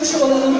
Şu olalım.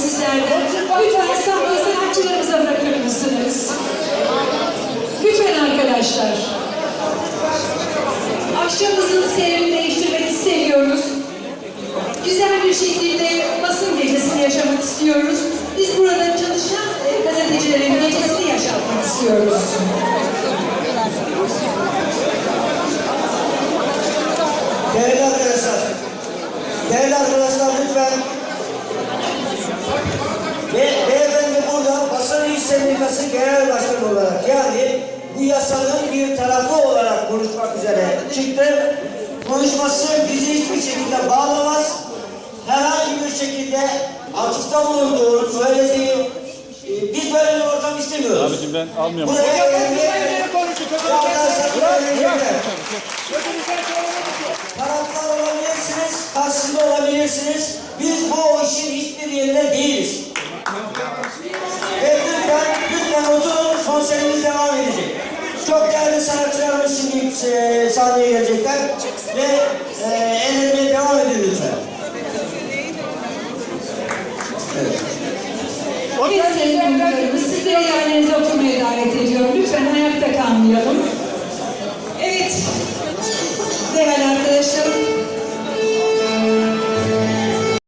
Sizlerden. Lütfen sahneyi sanatçılarımıza bırakır mısınız? Lütfen arkadaşlar. Akşamımızın seyrini değiştirmek istemiyoruz. Güzel bir şekilde basın gecesini yaşamak istiyoruz. Biz burada çalışan gazetecilerin gecesini yaşatmak istiyoruz. Değerli arkadaşlar, değerli arkadaşlar lütfen Be beyefendi burada basın iş sendikası genel başkanı olarak yani bu yasanın bir tarafı olarak konuşmak üzere çıktı. Konuşması bizi hiçbir şekilde bağlamaz. Herhangi bir şekilde atıfta bulunduğu, söylediği, e, biz böyle bir ortam istemiyoruz. Abicim ben almıyorum. Buraya önemli, arkadaşlar buraya önemli. Taraftar olabilirsiniz, karşısında olabilirsiniz. Biz bu işin hiçbir yerinde değiliz. Konserimiz devam edecek. Çok değerli sanatçılarımız şimdi e, sahneye gelecekler ve e, eğlenmeye devam edin lütfen. Evet sayın konuklarımız sizleri yerlerinize oturmaya davet ediyorum. Lütfen kalmayalım.